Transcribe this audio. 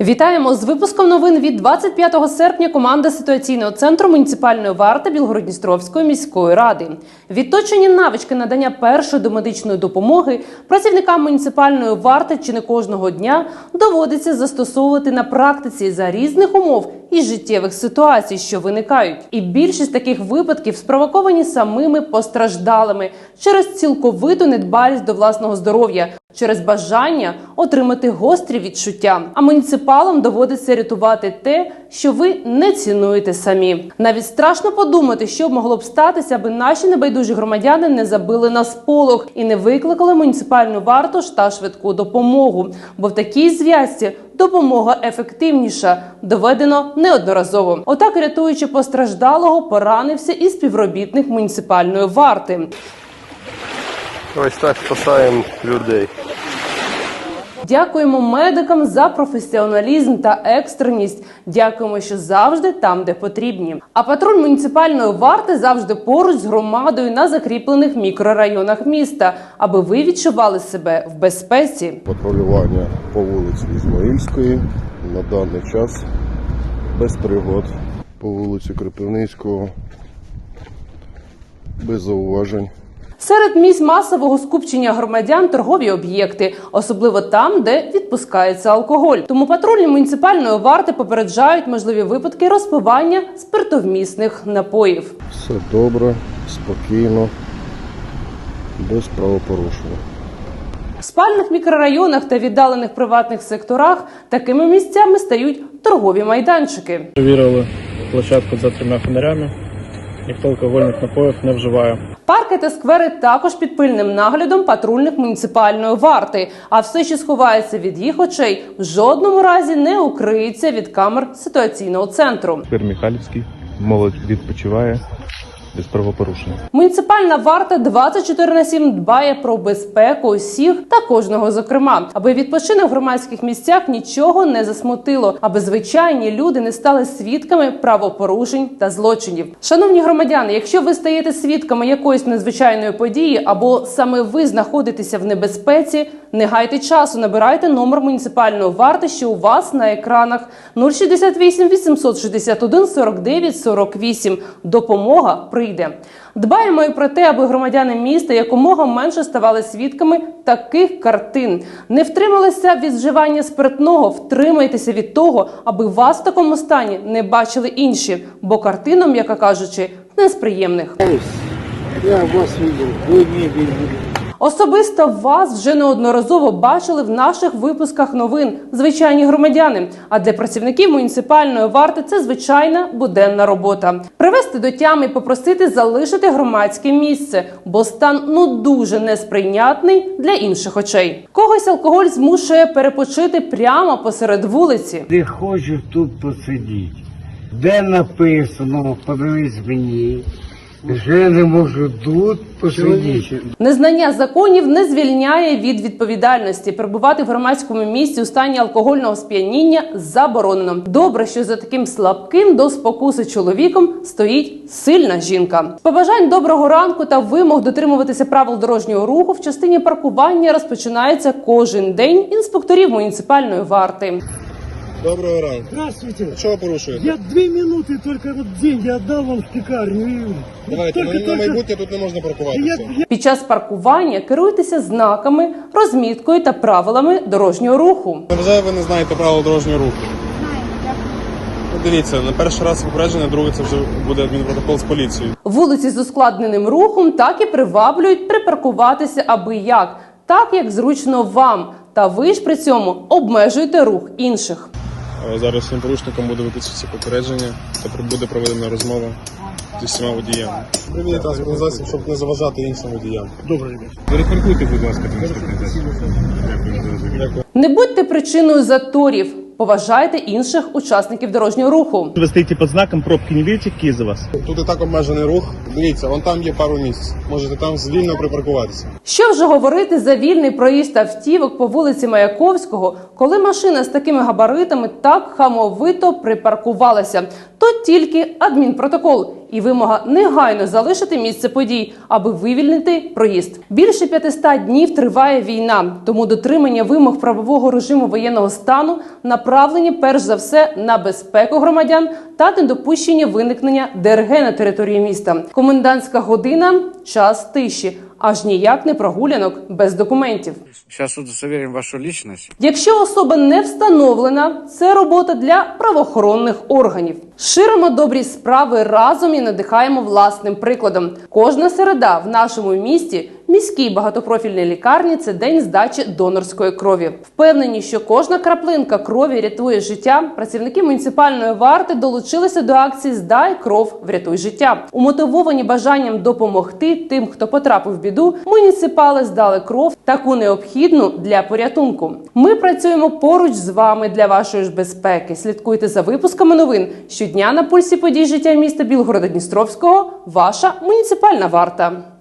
Вітаємо з випуском новин від 25 серпня. Команда ситуаційного центру муніципальної варти Білгородністровської міської ради. Відточені навички надання першої домедичної допомоги працівникам муніципальної варти чи не кожного дня доводиться застосовувати на практиці за різних умов і життєвих ситуацій, що виникають. І більшість таких випадків спровоковані самими постраждалими через цілковиту недбалість до власного здоров'я, через бажання отримати гострі відчуття. А муніципалам доводиться рятувати те, що ви не цінуєте самі. Навіть страшно подумати, що б могло б статися, аби наші небайдужі громадяни не забили на сполох і не викликали муніципальну варту та швидку допомогу. Бо в такій зв'язці допомога ефективніша, доведено неодноразово. Отак, рятуючи постраждалого, поранився і співробітник муніципальної варти. Ось так спасаємо людей. Дякуємо медикам за професіоналізм та екстреність. Дякуємо, що завжди там, де потрібні. А патруль муніципальної варти завжди поруч з громадою на закріплених мікрорайонах міста, аби ви відчували себе в безпеці. Патрулювання по вулиці Ізмаїльської на даний час без пригод. По вулиці Кропивницького без зауважень. Серед місць масового скупчення громадян торгові об'єкти, особливо там, де відпускається алкоголь. Тому патрульні муніципальної варти попереджають можливі випадки розпивання спиртовмісних напоїв. Все добре, спокійно, без правопорушення. В спальних мікрорайонах та віддалених приватних секторах такими місцями стають торгові майданчики. Перевірили площадку за трьома фонарями. Ніхто алкогольних напоїв не вживає. Парки та сквери також під пильним наглядом патрульних муніципальної варти. А все, що сховається від їх очей, в жодному разі не укриється від камер ситуаційного центру. Тепер Михайлівський. Молодь відпочиває без правопорушень. Муніципальна варта 24 на 7 дбає про безпеку усіх та кожного зокрема, аби відпочинок в громадських місцях нічого не засмутило, аби звичайні люди не стали свідками правопорушень та злочинів. Шановні громадяни, якщо ви стаєте свідками якоїсь незвичайної події або саме ви знаходитеся в небезпеці, не гайте часу, набирайте номер муніципальної варти, що у вас на екранах 068 861 49 48. Допомога прийде. Дбаємо і про те, аби громадяни міста якомога менше ставали свідками таких картин. Не втрималися від вживання спиртного, втримайтеся від того, аби вас в такому стані не бачили інші, бо картинам, яка кажучи, не з приємних. Я вас видел, вы не видели. Особисто вас вже неодноразово бачили в наших випусках новин звичайні громадяни. А для працівників муніципальної варти це звичайна буденна робота. Привести до тями і попросити залишити громадське місце, бо стан ну дуже несприйнятний для інших очей. Когось алкоголь змушує перепочити прямо посеред вулиці. Ти хочеш тут посидіти. Де написано, подивись мені. Вже не можу тут посидіти. Незнання законів не звільняє від відповідальності. Перебувати в громадському місці у стані алкогольного сп'яніння заборонено. Добре, що за таким слабким до спокуси чоловіком стоїть сильна жінка. Побажань доброго ранку та вимог дотримуватися правил дорожнього руху в частині паркування розпочинається кожен день інспекторів муніципальної варти. Доброго ранку. Здравствуйте. Ви порушуєте? Я две минуты только вот деньги отдал вам в пекарню. и Давайте, только- на, на только- майбутнє тут не можна Я, паркуватися. я Під час паркування керуйтеся знаками, розміткою та правилами дорожнього руху. Невже ви не знаєте правил дорожнього руху? Ну, Дивіться, на перший раз попередження, другий це вже буде адмінпротокол з поліцією. Вулиці з ускладненим рухом так і приваблюють припаркуватися аби як, так як зручно вам. Та ви ж при цьому обмежуєте рух інших. Е, Зараз всім порушникам буде виписуватися попередження та буде проведена розмова зі всіма водіями. Привіт, транспортний засіб, щоб не заважати іншим водіям. Добре, ребят. Перепаркуйте, будь ласка, транспортний засіб. Дякую. Не будьте причиною заторів. Поважайте інших учасників дорожнього руху. Ви стоїте під знаком, пробки не бачите, какие за вас? Тут і так обмежений рух. Дивіться, вон там є пару місць. Можете там звільно припаркуватися. Що вже говорити за вільний проїзд автівок по вулиці Маяковського, коли машина з такими габаритами так хамовито припаркувалася. То тільки адмінпротокол і вимога негайно залишити місце подій, аби вивільнити проїзд. Більше 500 днів триває війна, тому дотримання вимог правового режиму воєнного стану направлені перш за все на безпеку громадян та недопущення виникнення ДРГ на території міста. Комендантська година час тиші, аж ніяк не прогулянок без документів. Сейчас удостоверим вашу лічність. Якщо особа не встановлена, це робота для правоохоронних органів. Ширимо добрі справи разом і надихаємо власним прикладом. Кожна середа в нашому місті, міській багатопрофільній лікарні, це день здачі донорської крові. Впевнені, що кожна краплинка крові рятує життя. Працівники муніципальної варти долучилися до акції Здай кров, врятуй життя. Умотивовані бажанням допомогти тим, хто потрапив в біду. Муніципали здали кров таку необхідну для порятунку. Ми працюємо поруч з вами для вашої ж безпеки. Слідкуйте за випусками новин щодня на пульсі подій життя міста Білгорода Дністровського. Ваша муніципальна варта.